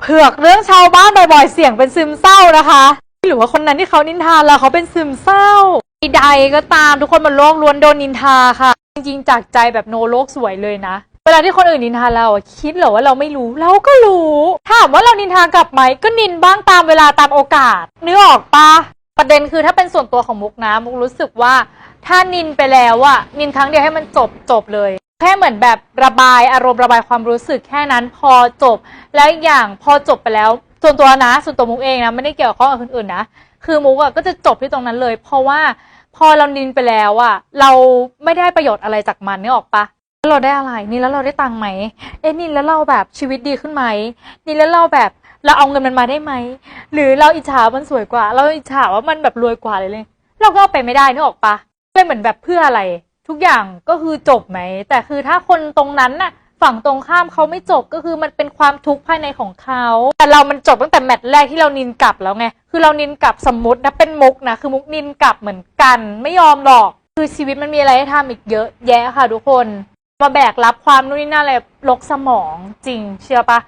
เผือกเรื่องชาวบ้านบ่อยๆ เสียงเป็นซึมเศร้านะคะ หรือว่าคนนั้นที่เขานินทาแล้วเขาเป็นซึมเศร้าใดๆก็ตามทุกคนบนโลกล้วนโดนนินทาค่ะ จริงๆ จากใจแบบโนโลกสวยเลยนะ เวลาที่คนอื่นนินทาเราอะคิดเหรอว่าเราไม่รู้เราก็รู้ถามว่าเรานินทากลับไหมก็นินบ้างตามเวลาตามโอกาสนึกออกปะประเด็นคือถ้าเป็นส่วนตัวของมุกนะมุกรู้สึกว่าถ้านินไปแล้วอะนินครั้งเดียวให้มันจบจบเลย แค่เหมือนแบบระบายอารมณ์ระบายความรู้สึกแค่นั้นพอจบ แล้วอย่างพอจบไปแล้วส่วนตัวนะส่วนตัวมุกเองนะไม่ได้เกี่ยวข้องกับคนอื่นนะคือมุกอะก็จะจบที่ตรงนั้นเลย เพราะว่าพอเรานินไปแล้วอะเราไม่ได้ประโยชน์อะไรจากมันนึกออกปะแล้วเราได้อะไรนี่แล้วเราได้ตังค์ไหมเอ๊ะนี่แล้วเราแบบชีวิตดีขึ้นไหมนี่แล้วเราแบบเราเอาเงินมันมาได้ไหมหรือเราอิจฉามันสวยกว่า เราอิจฉาว่ามันแบบรวยกว่าเลยเลย เราก็ไปไม่ได้นึกออกปะเลยเหมือนแบบเพื่ออะไร ทุกอย่างก็คือจบไหม แต่คือถ้าคนตรงนั้นน่ะ ฝั่งตรงข้ามเขาไม่จบก็คือมันเป็นความทุกข์ภายในของเขาแต่เรามันจบตั้งแต่แมตช์แรกที่เรานินกลับแล้วไงคือเรานินกลับสมมตินะเป็นมุกนะคือมุกนินกลับเหมือนกัน ไม่ยอมหรอก คือชีวิตมันมีอะไรให้ทำอีกเยอะแยะค่ะทุกคนมาแบกรับความนู่นนี่นั่นอะไรลกสมองจริง เชื่อปะ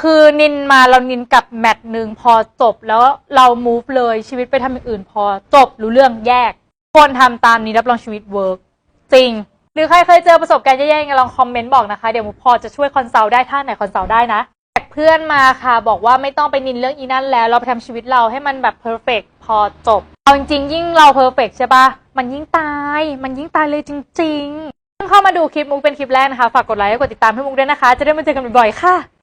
คือนินมาเรานินกับแมตช์หนึ่งพอจบแล้วเรา move เลยชีวิตไปทำอย่างอื่นพอจบรู้เรื่องแยกควรทำตามนี้รับรองชีวิตเวิร์ก จริง หรือใครเคยเจอประสบการณ์แย่ๆยังไงลองคอมเมนต์บอกนะคะ เดี๋ยวมุกพอจะช่วยคอนซัลท์ได้ถ้าไหนคอนซัลท์ได้นะแขกเพื่อนมาค่ะ บอกว่าไม่ต้องไปนินเรื่องอีนั่นแล้ว เราไปทำชีวิตเราให้มันแบบเพอร์เฟกพอจบเอาจริงๆยิ่งเราเพอร์เฟกใช่ปะมันยิ่งตาย มันยิ่งตายเลยจริงๆเพิ่งเข้ามาดูคลิปมุกเป็นคลิปแรกนะคะ ฝากกดไลค์กดติดตามให้มุกด้วยนะคะ จะได้มาเจอกันบ่อยๆค่ะ